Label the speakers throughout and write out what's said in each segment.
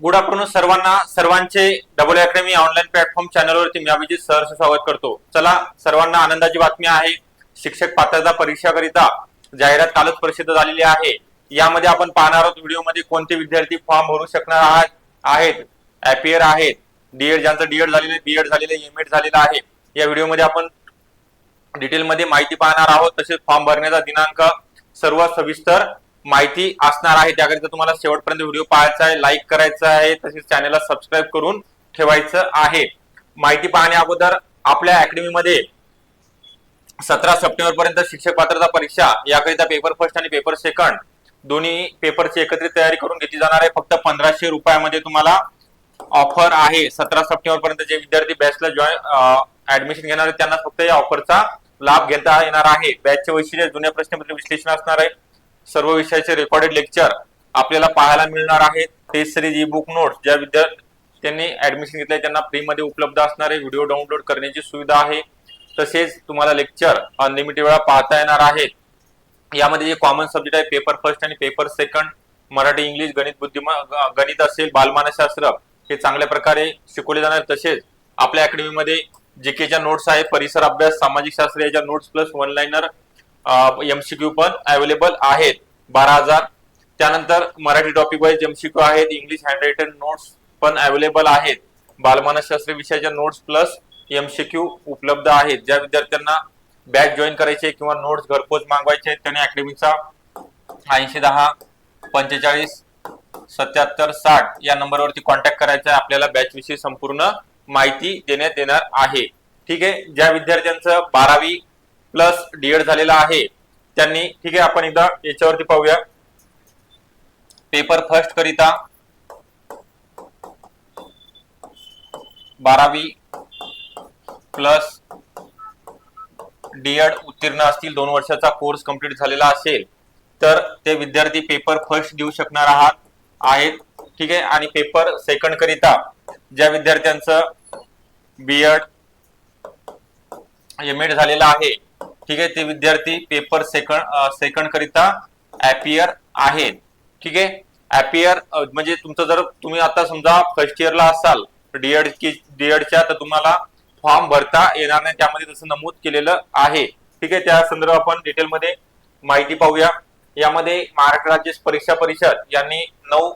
Speaker 1: Good afternoon सर्वांना सर्वांचे double academy online platform चॅनलवरती मी अभिजित सर स्वागत करतो. चला सर्वांना आनंदाची बातमी आहे. शिक्षक पात्रता परीक्षाकरिता जाहिरात कालच प्रसिद्ध झालेली आहे. यामध्ये आपण पाहणार आहोत व्हिडिओमध्ये कोणते विद्यार्थी फॉर्म भरू शकणार आहेत ऍपियर आहेत. डीएड ज्यांचं डीएड झालेलं बीएड झालेलं एमएड झालेलं आहे. या व्हिडिओमध्ये आपण डिटेलमध्ये माहिती पाहणार आहोत. तसेच फॉर्म भरण्याचा दिनांक सर्व सविस्तर माहिती असणार आहे. त्याकरिता तुम्हाला शेवटपर्यंत व्हिडिओ पाहायचा आहे लाईक करायचा आहे तसेच चॅनलला सबस्क्राईब करून ठेवायचं आहे. माहिती पाहण्या अगोदर आपल्या अकॅडमीमध्ये सतरा सप्टेंबर पर्यंत शिक्षक पात्रता परीक्षा याकरिता पेपर फर्स्ट आणि पेपर सेकंड दोन्ही पेपरची एकत्रित तयारी करून घेतली जाणार आहे. फक्त पंधराशे रुपयामध्ये तुम्हाला ऑफर आहे. सतरा सप्टेंबर पर्यंत जे विद्यार्थी बॅचला जॉईन ऍडमिशन घेणार आहेत त्यांना फक्त या ऑफरचा लाभ घेता येणार आहे. बॅचचे वैशिष्ट्य जुन्या प्रश्नपत्र विश्लेषण असणार आहे. सर्व विषयाचे रेकॉर्डेड लेक्चर आपल्याला पाहायला मिळणार आहेत. Test series e book notes ज्या विद्यार्थ्यांनी ऍडमिशन घेतलंय त्यांना फ्रीमध्ये उपलब्ध असणारे व्हिडिओ डाउनलोड करण्याची सुविधा आहे. तसेच तुम्हाला लेक्चर अनलिमिटेड वेळा पाहता येणार आहेत. यामध्ये जे कॉमन सब्जेक्ट आहे पेपर फर्स्ट आणि पेपर सेकंड मराठी इंग्लिश गणित बुद्धिमा गणित असेल बालमानसशास्त्र हे चांगल्या प्रकारे शिकवले जाणार. तसेच आपल्या अकॅडमीमध्ये जीकेच्या नोट्स आहे परिसर अभ्यास सामाजिक शास्त्र याच्या notes plus one liner MCQ पण अवेलेबल आहेत बारा हजार. त्यानंतर मराठी टॉपिक वाईज एमसीक्यू आहेत इंग्लिश हँड रायटन नोट्स पण अवेलेबल आहेत. बालमानसशास्त्र विषयाच्या नोट्स प्लस एमसीक्यू उपलब्ध आहेत. ज्या विद्यार्थ्यांना बॅच जॉईन करायचे किंवा नोट्स घरपोच मागवायचे आहेत त्यांनी अकॅडमीचा ऐंशी दहा पंचेचाळीस सत्याहत्तर साठ या नंबरवरती कॉन्टॅक्ट करायचा आहे. आपल्याला बॅच विषयी संपूर्ण माहिती देण्यात येणार आहे. ठीक आहे? ज्या विद्यार्थ्यांचं बारावी प्लस डीएड झालेला आहे. त्यांनी ठीक आहे आपण एकदा याच्यावरती पाहूया. पेपर फर्स्ट करिता बारावी प्लस डीएड उत्तीर्ण असतील दोन वर्षाचा कोर्स कंप्लीट झालेला असेल तर ते विद्यार्थी पेपर फर्स्ट देऊ शकणार आहात आहेत ठीक आहे आणि पेपर सेकंड करिता ज्या विद्यार्थ्यांचं बीएड एड झालेलं आहे. ठीक आहे ते विद्यार्थी पेपर सेकंड सेकंड करिता अपियर आहेत. ठीक आहे अपियर म्हणजे तुमचं जर तुम्ही आता समजा फर्स्ट इयरला असाल डीएड की डीएडच्या तर तुम्हाला फॉर्म भरता येणार नाही. त्यामध्ये तसं नमूद केलेलं आहे. ठीक आहे त्या संदर्भात आपण डिटेलमध्ये माहिती पाहूया. यामध्ये महाराष्ट्र राज्य परीक्षा परिषद यांनी नऊ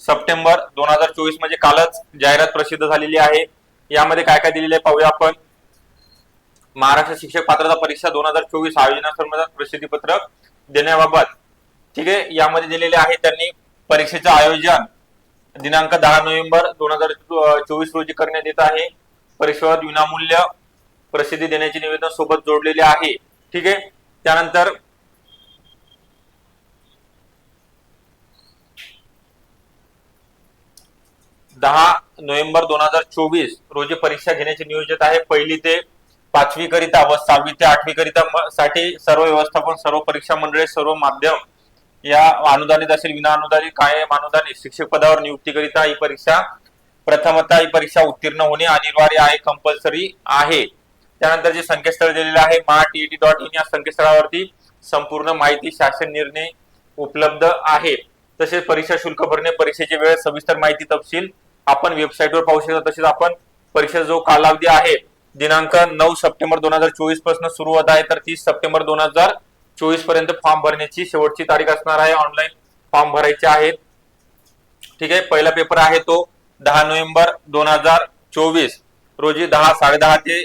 Speaker 1: सप्टेंबर दोन हजार चोवीस म्हणजे कालच जाहिरात प्रसिद्ध झालेली आहे. यामध्ये काय काय दिलेले आहे पाहूया आपण. महाराष्ट्र शिक्षक पात्रता परीक्षा दोन हजार चोवीस आयोजनासंबंधात प्रसिद्धी पत्रक देण्याबाबत. ठीक आहे? यामध्ये दिलेले आहे त्यांनी परीक्षेचं आयोजन दिनांक दहा नोव्हेंबर दोन हजार चोवीस रोजी करण्यात येत आहे. परीक्षेवर विनामूल्य प्रसिद्धी देण्याचे निवेदन सोबत जोडलेले आहे. ठीक आहे? त्यानंतर दहा नोव्हेंबर दोन हजार चोवीस रोजी परीक्षा घेण्याचे नियोजित आहे. पहिली ते पाचवी करिता व सहावी ते आठवी करिता म- साठी सर्व व्यवस्थापन सर्व परीक्षा मंडळे सर्व माध्यम या अनुदानित असेल विना अनुदानित कायम अनुदानित शिक्षक पदावर नियुक्तीकरिता ही परीक्षा प्रथमतः ही परीक्षा उत्तीर्ण होणे अनिवार्य आहे कंपल्सरी आहे. त्यानंतर जे संकेतस्थळ दिलेलं आहे माटीईटी डॉट इन या संकेतस्थळावरती संपूर्ण माहिती शासन निर्णय उपलब्ध आहे. तसेच परीक्षा शुल्क भरणे परीक्षेची वेळ सविस्तर माहिती तपशील आपण वेबसाईटवर पाहू शकतो. तसेच आपण परीक्षा जो कालावधी आहे दिनांक नऊ सप्टेंबर दोन हजार चोवीसपासून सुरू होत आहे. तर तीस सप्टेंबर दोन हजार चोवीसपर्यंत फॉर्म भरण्याची शेवटची तारीख असणार आहे. ऑनलाईन फॉर्म भरायचे आहेत. ठीक आहे पहिला पेपर आहे तो दहा नोव्हेंबर दोन हजार चोवीस. रोजी दहा साडेदहा ते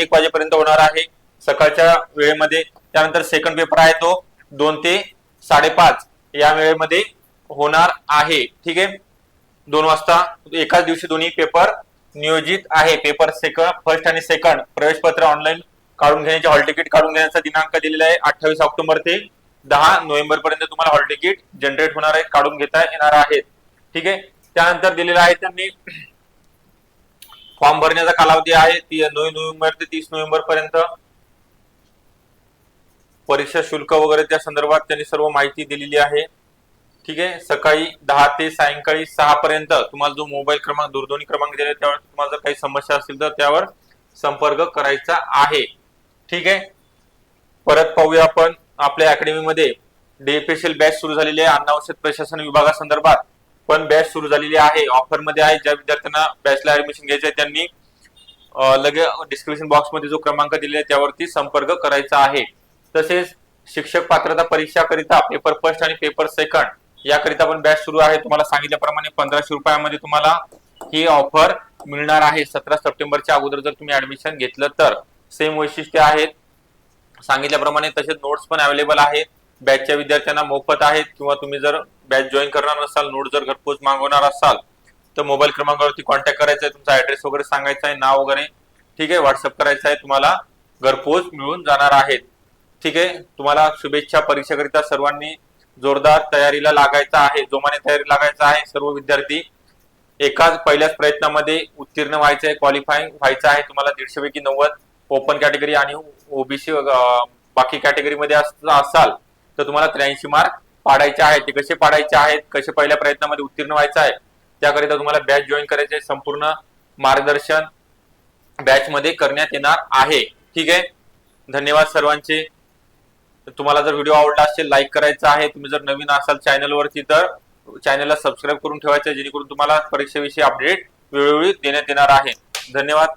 Speaker 1: एक वाजेपर्यंत होणार आहे. सकाळच्या वेळेमध्ये त्यानंतर सेकंड पेपर आहे तो दोन ते साडेपाच. या वेळेमध्ये होणार आहे. ठीक आहे? दोन वाजता एकाच दिवशी दोन्ही पेपर नियोजित आहे. पेपर सेकंड फर्स्ट आणि सेकंड प्रवेश पत्र ऑनलाईन काढून घेण्याचे हॉल तिकीट काढून घेण्याचा दिनांक दिलेला आहे अठ्ठावीस ऑक्टोबर ते दहा नोव्हेंबर पर्यंत तुम्हाला हॉल तिकीट जनरेट होणार आहे काढून घेता येणार आहेत ठीक आहे? त्यानंतर दिलेलं आहे त्यांनी फॉर्म भरण्याचा कालावधी आहे. ती नऊ नोव्हेंबर ते तीस नोव्हेंबर पर्यंत. परीक्षा शुल्क वगैरे त्या संदर्भात त्यांनी सर्व माहिती दिलेली आहे. ठीक आहे? सकाळी दहा ते सायंकाळी सहा पर्यंत तुम्हाला जो मोबाईल क्रमांक दूरध्वनी क्रमांक दिला त्यावर तुम्हाला जर काही समस्या असतील तर त्यावर संपर्क करायचा आहे. ठीक आहे? परत पाहूया आपण. आपल्या अकॅडमीमध्ये डीएपीएसएल बॅच सुरू झालेली आहे. अन्न औषध प्रशासन विभागासंदर्भात पण बॅच सुरू झालेली आहे. ऑफरमध्ये आहे. ज्या विद्यार्थ्यांना बॅचला ऍडमिशन घ्यायचं आहे त्यांनी लगे डिस्क्रिप्शन बॉक्समध्ये जो क्रमांक दिलेला आहे त्यावरती संपर्क करायचा आहे. तसेच शिक्षक पात्रता परीक्षा करिता पेपर फर्स्ट आणि पेपर सेकंड याकरिता पण बॅच सुरू आहे. तुम्हाला सांगितल्याप्रमाणे पंधराशे रुपयामध्ये तुम्हाला ही ऑफर मिळणार आहे. सतरा सप्टेंबरच्या अगोदर जर तुम्ही ऍडमिशन घेतलं तर. सेम वैशिष्ट्य आहेत. सांगितल्याप्रमाणे तसेच नोट्स पण अवेलेबल आहेत. बॅचच्या विद्यार्थ्यांना मोफत आहेत. किंवा तुम्ही जर बॅच जॉईन करणार असाल नोट जर घरपोच मागवणार असाल तर मोबाईल क्रमांकावरती कॉन्टॅक्ट करायचा आहे. तुमचा ऍड्रेस वगैरे सांगायचा आहे नाव वगैरे. ठीक आहे? व्हॉट्सअप करायचं आहे. तुम्हाला घरपोच मिळून जाणार आहेत ठीक आहे? तुम्हाला शुभेच्छा परीक्षेकरिता सर्वांनी जोरदार तयारीला लागायचा आहे जोमाने तयारी लागायचा आहे. सर्व विद्यार्थी एकाच पहिल्याच प्रयत्नामध्ये उत्तीर्ण व्हायचं आहे क्वालिफाईंग व्हायचं आहे. तुम्हाला दीडशे पैकी नव्वद ओपन कॅटेगरी आणि ओबीसी बाकी कॅटेगरीमध्ये अस- असाल तर तुम्हाला त्र्याऐंशी मार्क पाडायचे आहेत. ते कसे पाडायचे आहेत? कसे पहिल्या प्रयत्नामध्ये उत्तीर्ण व्हायचं आहे त्याकरिता तुम्हाला बॅच जॉईन करायचे संपूर्ण मार्गदर्शन बॅच मध्ये करण्यात येणार आहे. ठीक आहे? धन्यवाद सर्वांचे. तुम्हाला जर व्हिडिओ आवडला असेल लाईक करायचा आहे तुम्ही जर नवीन असाल चॅनलवरती तर चॅनलला सबस्क्राईब करून ठेवायचं आहे जेणेकरून तुम्हाला परीक्षेविषयी अपडेट वेळोवेळी देण्यात येणार आहे. धन्यवाद.